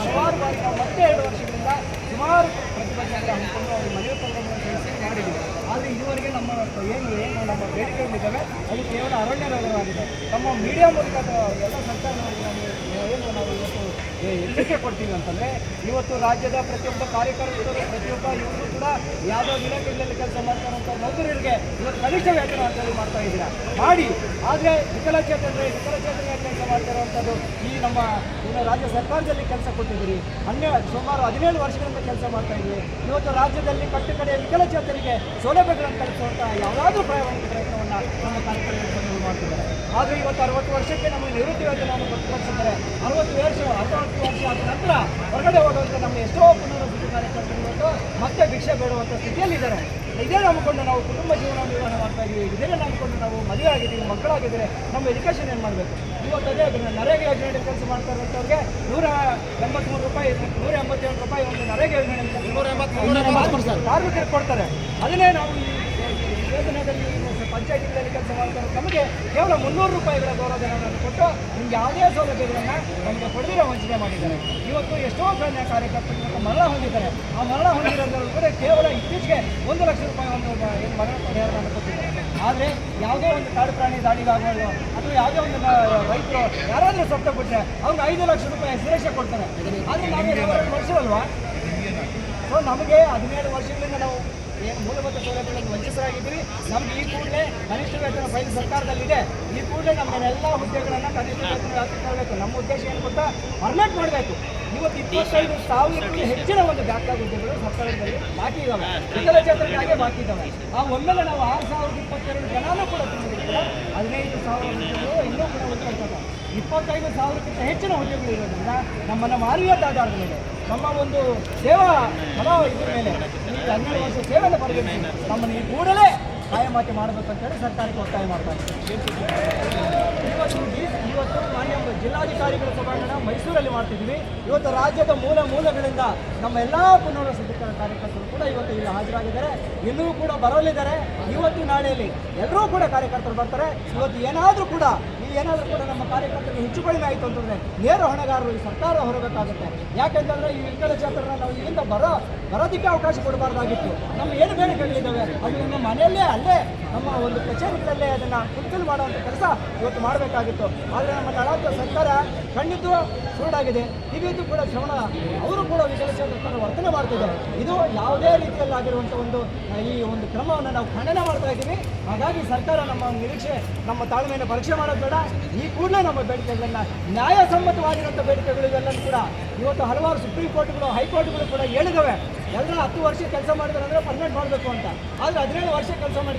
ನಾವು ಮತ್ತೆ ಎರಡು ವರ್ಷಗಳಿಂದ ಸುಮಾರು ಪ್ರತಿಭಟನೆ ಹಮ್ಮಿಕೊಂಡು ಅವ್ರಿಗೆ ಮನವಿ ಪತ್ರಗಳನ್ನು ಸಲ್ಲಿಸಿ ಮಾಡಿದ್ದೀವಿ ಆದರೆ ಇದುವರೆಗೆ ನಮ್ಮ ಏನು ಏನು ನಮ್ಮ ಬೇಡಿಕೆಗಳಿದ್ದಾವೆ ಅದು ಕೇವಲ ಅರಣ್ಯ ನಗರವಾಗಿದೆ ನಮ್ಮ ಮೀಡಿಯಾ ಮೂಲಕ ಎಲ್ಲ ಸರ್ಕಾರದವರಿಗೆ ನಾವು ಏನು ನಾವು ಇವತ್ತು ಎಚ್ಚರಿಕೆ ಕೊಡ್ತೀವಿ ಅಂತಂದರೆ, ಇವತ್ತು ರಾಜ್ಯದ ಪ್ರತಿಯೊಬ್ಬ ಕಾರ್ಯಕರ್ತರು ಪ್ರತಿಯೊಬ್ಬ ಇವರು ಕೂಡ ಯಾವುದೋ ಇಲಾಖೆಗಳಲ್ಲಿ ಕೆಲಸ ಮಾಡ್ತಾರಂಥ ನೌಕರರಿಗೆ ಇವತ್ತು ಕನಿಷ್ಠ ವೇತನ ಅಂತೇಳಿ ಮಾಡ್ತಾ ಇದ್ದೀರಾ? ಮಾಡಿ. ಆದರೆ ವಿಕಲಚೇತನರು ವಿಕಲಚೇತನ ಕೆಲಸ ಮಾಡ್ತಿರುವಂಥದ್ದು ಈ ನಮ್ಮ ಇನ್ನು ರಾಜ್ಯ ಸರ್ಕಾರದಲ್ಲಿ ಕೆಲಸ ಕೊಟ್ಟಿದ್ದೀರಿ. ಹನ್ನೆ, ಸುಮಾರು ಹದಿನೇಳು ವರ್ಷಗಳಿಂದ ಕೆಲಸ ಮಾಡ್ತಾ ಇದ್ದೀವಿ ಇವತ್ತು ರಾಜ್ಯದಲ್ಲಿ ಕಟ್ಟು ಕಡೆ ವಿಕಲಚೇತನಿಗೆ ಸೌಲಭ್ಯಗಳನ್ನು ಕಲಿಸುವಂಥ ಯಾವುದಾದ್ರೂ ಪ್ರಾಯೋಗಿಕ ಪ್ರಯತ್ನವನ್ನು ನಮ್ಮ ಕಾರ್ಯಕ್ರಮ ಮಾಡ್ತಿದ್ದಾರೆ. ಆದರೆ ಇವತ್ತು ಅರವತ್ತು ವರ್ಷಕ್ಕೆ ನಮಗೆ ನಿವೃತ್ತಿ ಯೋಜನೆಯನ್ನು ಗೊತ್ತುಪಡಿಸಿದ್ದಾರೆ ಅರವತ್ತು ವರ್ಷ ಅರವತ್ತು ವರ್ಷ ಆದ ನಂತರ ಹೊರಗಡೆ ಹೋಗುವಂಥ ನಮ್ಮ ಎಷ್ಟೋ ಪುನರ್ವಸತಿ ಇವತ್ತು ಮತ್ತೆ ಭಿಕ್ಷೆ ಬೇಡುವಂಥ ಸ್ಥಿತಿಯಲ್ಲಿದ್ದಾರೆ. ಇದೇ ನಂಬಿಕೊಂಡು ನಾವು ಕುಟುಂಬ ಜೀವನ ನಿರ್ವಹಣೆ ಮಾಡ್ತಾ ಇದ್ದೀವಿ ಇದೇ ನಂಬಿಕೊಂಡು ನಾವು ಮದುವೆ ಆಗಿದ್ದೀವಿ ಮಕ್ಕಳಾಗಿದ್ದರೆ. ನಮ್ಮ ಎಜುಕೇಷನ್ ಏನು ಮಾಡಬೇಕು? ಇವತ್ತು ಅದೇ ನರೇಗಾ ಯೋಜನೆಯಲ್ಲಿ ಕೆಲಸ ಮಾಡ್ತಾ ಇರುವಂಥವ್ರಿಗೆ ನೂರ ಎಂಬತ್ಮೂರು ರೂಪಾಯಿ ನೂರ ಎಂಬತ್ತೇಳು ರೂಪಾಯಿ ಒಂದು ನರೇಗ ಎಂಬತ್ತು ಕಾರ್ಮಿಕರಿಗೆ ಕೊಡ್ತಾರೆ. ಅದನ್ನೇ ನಾವು ಯೋಜನೆಯಲ್ಲಿ ಪಂಚಾಯತಿಗಳಲ್ಲಿ ಕೆಲಸ ಮಾಡ್ತಾರೆ. ನಮಗೆ ಕೇವಲ ಮುನ್ನೂರು ರೂಪಾಯಿಗಳ ಗೌರವಧನವನ್ನು ಕೊಟ್ಟು ನಿಮ್ಗೆ ಯಾವುದೇ ಸೌಲಭ್ಯಗಳನ್ನು ನಮಗೆ ಕೊಡದಿರೋ ವಂಚನೆ ಮಾಡಿದ್ದಾರೆ. ಇವತ್ತು ಎಷ್ಟೋ ಜನ ಕಾರ್ಯಕರ್ತರು ಮರಣ ಹೊಂದಿದ್ದಾರೆ. ಆ ಮರಣ ಹೊಂದಿರೋದ್ರಲ್ಲಿ ಕೂಡ ಕೇವಲ ಇತ್ತೀಚೆಗೆ ಒಂದು ಲಕ್ಷ ರೂಪಾಯಿ ಒಂದು ಏನು ಮರಣ ಪರಿಹಾರವನ್ನು ಕೊಟ್ಟಿದ್ದಾರೆ. ಆದರೆ ಯಾವುದೇ ಒಂದು ಕಾಡು ಪ್ರಾಣಿ ದಾಳಿಗಾಗಲು ಅಥವಾ ಯಾವುದೇ ಒಂದು ರೈತರು ಯಾರಾದರೂ ಸತ್ತ ಕೊಟ್ಟರೆ ಅವ್ರಿಗೆ ಐದು ಲಕ್ಷ ರೂಪಾಯಿ ಸುರಕ್ಷೆ ಕೊಡ್ತಾರೆ. ಆದರೆ ನಾವು ವರ್ಷವಲ್ವಾ ಸೊ ನಮಗೆ ಹದಿನೇಳು ವರ್ಷಗಳಿಂದ ನಾವು ಏನು ಮೂಲಭೂತ ಸೌಲಭ್ಯಗಳನ್ನು ವಂಚಿತರಾಗಿದ್ದೀವಿ ನಮ್ಗೆ ಈ ಕೂಡಲೇ ಕನಿಷ್ಠ ವೇತನ ಫೈಲ್ ಸರ್ಕಾರದಲ್ಲಿದೆ. ಈ ಕೂಡಲೇ ನಮ್ಮನ್ನೆಲ್ಲ ಹುದ್ದೆಗಳನ್ನು ಕನಿಷ್ಠ ವೇತನ ವ್ಯಾಪ್ತಿ ತರಬೇಕು ನಮ್ಮ ಉದ್ದೇಶ ಏನು ಗೊತ್ತಾ? ಪರ್ಮನೆಂಟ್ ಮಾಡಬೇಕು. ಇಪ್ಪತ್ತೈದು ಸಾವಿರಕ್ಕೂ ಹೆಚ್ಚಿನ ಒಂದು ಬ್ಯಾಕ್ ಹುದ್ದೆಗಳು ಸರ್ಕಾರದಲ್ಲಿ ಬಾಕಿ ಇದ್ದಾವೆ ವಿಕಲಚೇತರಿಗಾಗೆ ಬಾಕಿ ಇದ್ದಾವೆ ಆ ಒಮ್ಮೆಲೆ ನಾವು ಆರು ಸಾವಿರದ ಇಪ್ಪತ್ತೆರಡು ಜನನೂ ಕೂಡ ತುಂಬಿದ್ರು ಹದಿನೈದು ಸಾವಿರ ಹುದ್ದೆಗಳು ಇನ್ನೂ ಕೂಡ ಉಳ್ಕೊಳ್ತವೆ ಇಪ್ಪತ್ತೈದು ಸಾವಿರಕ್ಕಿಂತ ಹೆಚ್ಚಿನ ಹುದ್ದೆಗಳು ಇರೋದ್ರಿಂದ ನಮ್ಮನ್ನು ಮಾನವೀಯತೆ ಆಧಾರದ ಮೇಲೆ, ನಮ್ಮ ಒಂದು ಸೇವಾ ಫಲ ಇದ್ರ ಮೇಲೆ, ಈ ಹನ್ನೆರಡು ವರ್ಷ ಸೇವೆಯನ್ನು ಪಡೆದ ನಮ್ಮನ್ನು ಈ ಕೂಡಲೇ ಕಾಯಮಾತಿ ಮಾಡಬೇಕು ಅಂತೇಳಿ ಸರ್ಕಾರಕ್ಕೆ ಒತ್ತಾಯ ಮಾಡ್ತಾ ಇವತ್ತು ಇವತ್ತು ಮಾನ್ಯ ಜಿಲ್ಲಾಧಿಕಾರಿಗಳ ಸಭಾಂಗಣ ಮೈಸೂರಲ್ಲಿ ಮಾಡ್ತಿದ್ವಿ ಇವತ್ತು ರಾಜ್ಯದ ಮೂಲ ಮೂಲಗಳಿಂದ ನಮ್ಮ ಎಲ್ಲ ಪುನರ್ವಸತಿ ಕಾರ್ಯಕರ್ತರು ಕೂಡ ಇವತ್ತು ಇಲ್ಲಿ ಹಾಜರಾಗಿದ್ದಾರೆ. ಇನ್ನೂ ಕೂಡ ಬರಲಿದ್ದಾರೆ. ಇವತ್ತು ನಾಳೆಯಲ್ಲಿ ಎಲ್ಲರೂ ಕೂಡ ಕಾರ್ಯಕರ್ತರು ಬರ್ತಾರೆ. ಇವತ್ತು ಏನಾದರೂ ಕೂಡ ಏನಾದರೂ ಕೂಡ ನಮ್ಮ ಕಾರ್ಯಕರ್ತರಿಗೆ ಹೆಚ್ಚು ಕಡಿಮೆ ಆಯಿತು ಅಂತಂದರೆ ನೇರ ಹೊಣೆಗಾರರು ಈ ಸರ್ಕಾರ ಹೊರಬೇಕಾಗುತ್ತೆ ಯಾಕೆಂತಂದರೆ ಈ ವಿಕಲ ಚೇತನ ನಾವು ಇಲ್ಲಿಂದ ಬರೋ ಬರೋದಕ್ಕೆ ಅವಕಾಶ ಕೊಡಬಾರ್ದಾಗಿತ್ತು. ನಮ್ಮ ಏನು ಬೇಡಿಕೆಗಳಿದ್ದಾವೆ ಅದು ನಮ್ಮ ಮನೆಯಲ್ಲೇ ಅಲ್ಲೇ ನಮ್ಮ ಒಂದು ಕಚೇರಿಗಳಲ್ಲೇ ಅದನ್ನು ಫುಲ್ಫಿಲ್ ಮಾಡುವಂಥ ಕೆಲಸ ಇವತ್ತು ಮಾಡಬೇಕಾಗಿತ್ತು. ಆದರೆ ನಮ್ಮ ತಳಾಂತ ಸರ್ಕಾರ ಕಣ್ಣಿದ್ದು ಸುರುಡಾಗಿದೆ ಇದು ಕೂಡ ಶ್ರವಣ. ಅವರು ಕೂಡ ವಿಕಲಚೇತನ ವರ್ತನೆ ಮಾಡ್ತಿದ್ದಾರೆ. ಇದು ಯಾವುದೇ ರೀತಿಯಲ್ಲಾಗಿರುವಂಥ ಒಂದು, ಈ ಒಂದು ಕ್ರಮವನ್ನು ನಾವು ಖಂಡನೆ ಮಾಡ್ತಾ ಇದ್ದೀವಿ. ಹಾಗಾಗಿ ಸರ್ಕಾರ ನಮ್ಮ ನಿರೀಕ್ಷೆ, ನಮ್ಮ ತಾಳ್ಮೆಯನ್ನು ಪರೀಕ್ಷೆ ಮಾಡೋದು ಬೇಡ. ಈ ಕೂಡಲೇ ನಮ್ಮ ಬೇಡಿಕೆಗಳನ್ನು ನ್ಯಾಯಸಮ್ಮತವಾಗಿರುವಂಥ ಬೇಡಿಕೆಗಳು ಇವೆಲ್ಲವೂ ಕೂಡ ಇವತ್ತು ಹಲವಾರು ಸುಪ್ರೀಂ ಕೋರ್ಟ್ಗಳು, ಹೈಕೋರ್ಟ್ಗಳು ಕೂಡ ಹೇಳಿದವೆ. ಎಲ್ಲರೂ ಹತ್ತು ವರ್ಷ ಕೆಲಸ ಮಾಡಿದ್ರೆ ಅಂದರೆ ಪರ್ಮನೆಂಟ್ ಮಾಡಬೇಕು ಅಂತ. ಆದರೆ ಹದಿನೇಳು ವರ್ಷ ಕೆಲಸ ಮಾಡಿ